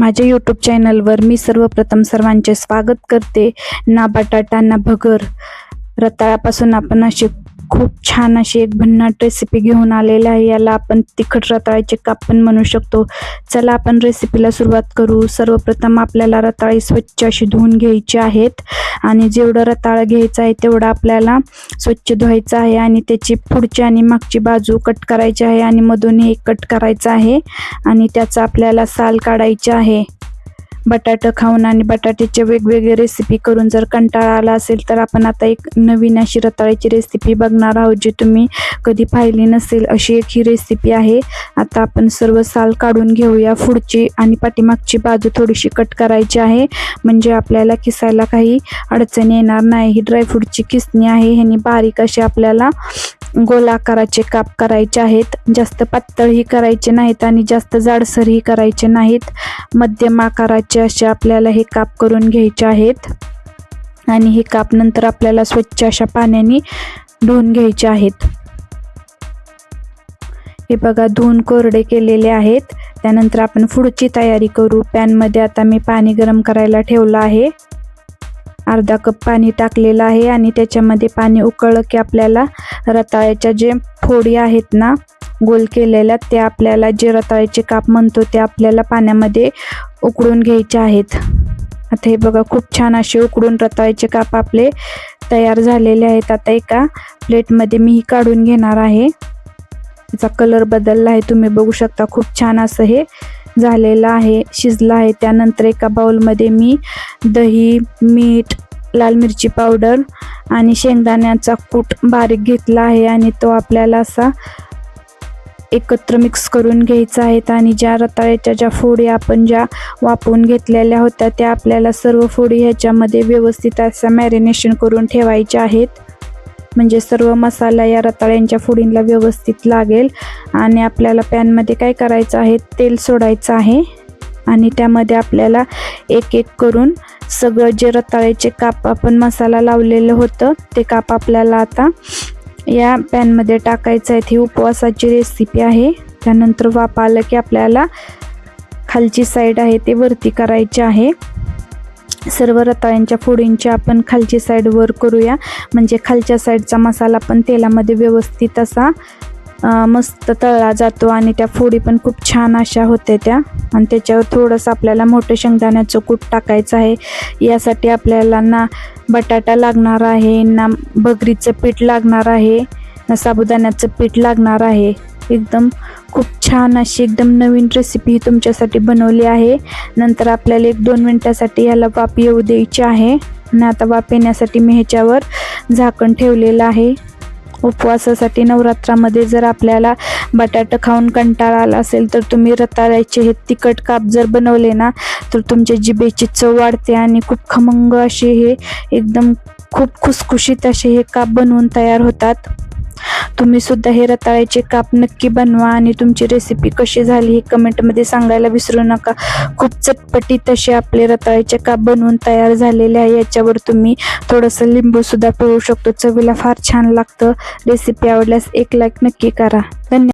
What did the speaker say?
माझ्या यूट्यूब चॅनलवर मी सर्वप्रथम सर्वांचे स्वागत करते. ना बटाटा ना भगर. रताळापासून आपण अशी खूप छान अशी एक भन्नाट रेसिपी घेऊन आलेली आहे. याला आपण तिखट रताळ्याचे काप पण म्हणू शकतो. चला आपण रेसिपीला सुरुवात करू. सर्वप्रथम आपल्याला रताळी स्वच्छ अशी धुवून घ्यायची आहेत. आणि जेवढं रताळं घ्यायचं आहे तेवढं आपल्याला स्वच्छ धुवायचं आहे आणि त्याची पुढची आणि मागची बाजू कट करायची आहे आणि मधून हे कट करायचं आहे. आणि त्याचा आपल्याला साल काढायचे आहे. बटाटा खाऊन आणि बटाट्याचे वेगवेगळे रेसिपी करून जर कंटाळा आला असेल तर आपण आता एक नवीन अशी रताळ्याची रेसिपी बघणार आहोत जी तुम्ही कधी पाहिली नसेल. अशी एक ही रेसिपी आहे. आता आपण सर्व साल काढून घेऊया. पुढची आणि पाठीमागची बाजू थोडीशी कट करायची आहे. म्हणजे आपल्याला किसायला काही अडचण येणार नाही. ही ड्रायफ्रूटची किसणी आहे. ह्यानी बारीक अशी आपल्याला गोल आकाराचे काप करायचे आहेत. जास्त पातळही करायचे नाहीत आणि जास्त जाडसरही करायचे नाहीत. मध्यम आकाराचे असे आपल्याला हे काप करून घ्यायचे आहेत. आणि हे काप नंतर आपल्याला स्वच्छ अशा पाण्याने धुवून घ्यायचे आहेत. हे बघा धुवून कोरडे केलेले आहेत. त्यानंतर आपण पुढची तयारी करू. पॅनमध्ये आता मी पाणी गरम करायला ठेवलं आहे. अर्धा कप पाणी टाकलेलं आहे आणि त्याच्यामध्ये पाणी उकळलं की आपल्याला रताळ्याच्या जे फोडी आहेत ना गोल केलेल्या ते आपल्याला जे रताळ्याचे काप म्हणतो ते आपल्याला पाण्यामध्ये उकडून घ्यायचे आहेत. आता हे बघा खूप छान असे उकडून रताळ्याचे काप आपले तयार झालेले आहेत. आता एका प्लेटमध्ये मी ही काढून घेणार आहे. त्याचा कलर बदलला आहे तुम्ही बघू शकता. खूप छान असं हे झालेला आहे शिजलं आहे. त्यानंतर एका बाउलमध्ये मी दही मीठ लाल मिरची पावडर आणि शेंगदाण्याचा कूट बारीक घेतला आहे आणि तो आपल्याला असा एकत्र मिक्स करून घ्यायचा आहेत आणि ज्या रताळ्याच्या ज्या फोडी आपण ज्या वापरून घेतलेल्या होत्या त्या आपल्याला सर्व फोडी ह्याच्यामध्ये व्यवस्थित असं मॅरिनेशन करून ठेवायच्या आहेत. म्हणजे सर्व मसाला या रताळ्यांच्या फोडींना व्यवस्थित लागेल. आणि आपल्याला पॅनमध्ये काय करायचं आहे? तेल सोडायचं आहे. आणि त्यामध्ये आपल्याला एक एक करून सगळं जे रताळ्याचे काप आपण मसाला लावलेलं होतं ते काप आपल्याला आता या पॅनमध्ये टाकायचं आहे. ही उपवासाची रेसिपी आहे. त्यानंतर वाप आलं की आपल्याला खालची साईड आहे ते वरती करायची आहे. सर्व रताळ्यांच्या फोडींची आपण खालची साईड वर करूया. म्हणजे खालच्या साईडचा मसाला पण तेलामध्ये व्यवस्थित असा मस्त तळला जातो आणि त्या फोडी पण खूप छान अशा होते त्या. आणि त्याच्यावर थोडंसं आपल्याला मोठं शेंगदाण्याचं कूट टाकायचं आहे. यासाठी आपल्याला ना बटाटा लागणार आहे ना बगरीचं पीठ लागणार आहे ना साबुदाण्याचं पीठ लागणार आहे. एकदम खूप छान अशी एकदम नवीन रेसिपी तुमच्यासाठी बनवली आहे. नंतर आपल्याला एक दोन मिनटासाठी ह्याला वाफ येऊ द्यायची आहे. आणि आता वाफ येण्यासाठी मी ह्याच्यावर झाकण ठेवलेलं आहे. उपवासासाठी नवरात्रामध्ये जर आपल्याला बटाटा खाऊन कंटाळा आला असेल तर तुम्ही रताळ्याचे हे तिखट काप जर बनवले ना तर तुमच्या जिभेची चव वाढते आणि खूप खमंग असे हे एकदम खूप खुसखुशीत असे हे काप बनवून तयार होतात. तुम्ही सुद्धा हे रताळ्याचे काप नक्की बनवा आणि तुमची रेसिपी कशी झाली हे कमेंटमध्ये सांगायला विसरू नका. खूप चटपटीत असे आपले रताळ्याचे काप बनवून तयार झालेले आहे. याच्यावर तुम्ही थोडंसं लिंबू सुद्धा पिळू शकतो. चवीला फार छान लागतं. रेसिपी आवडल्यास एक लाईक नक्की करा. धन्यवाद.